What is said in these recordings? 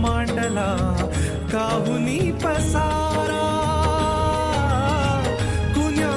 मांडला काहुनी पसारा कुण्या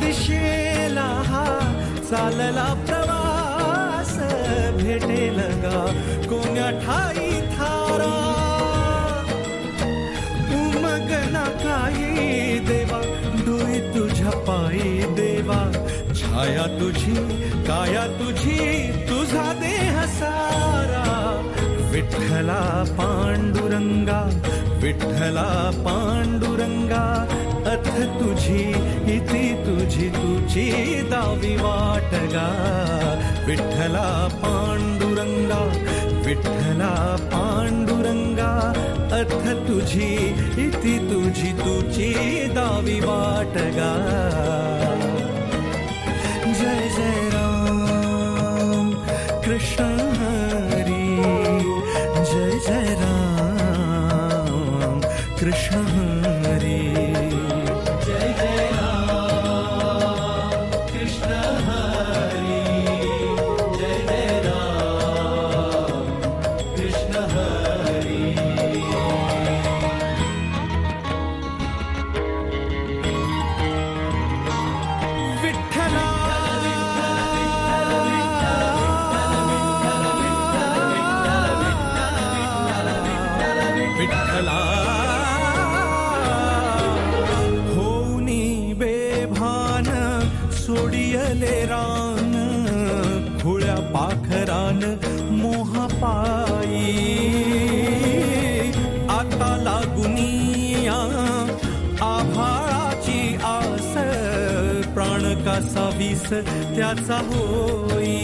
दिशेला हा चालला प्रवास भेटेल गा कोण्या ठाई थारा. उमगना काही देवा डोई तुझ्या पायी देवा छाया तुझी काया तुझी तुझा देह सा. विठ्ठला पांडुरंगा विठ्ठला पांडुरंगा, अथ तुझी इति तुझी तुझी दावी वाटगा। विठला पांडुरंगा विठला पांडुरंगा, अथ तुझी इति तुझी तुझी दावी वाटगा। जय जय राम, कृष्ण कृष्ण पियले रान खुळ्या पाखरान मोहापायी. आता लागुनिया आभाळाची आस प्राण कसा विस त्याचा होई.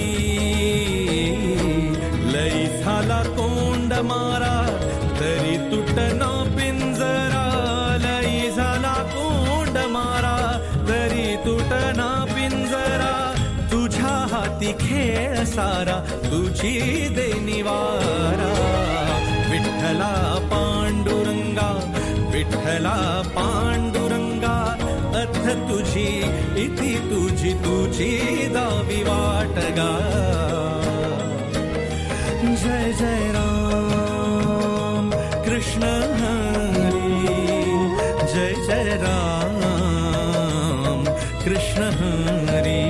लई झाला तोंड मा हाती खेळ सारा तुझी देनिवारा विठ्ठला पांडुरंगा विठ्ठला पांडुरंगा, अथ तुझी, इति तुझी तुझी दावी वाटगा जय जय राम, कृष्ण जय जय राम, कृष्ण हरी।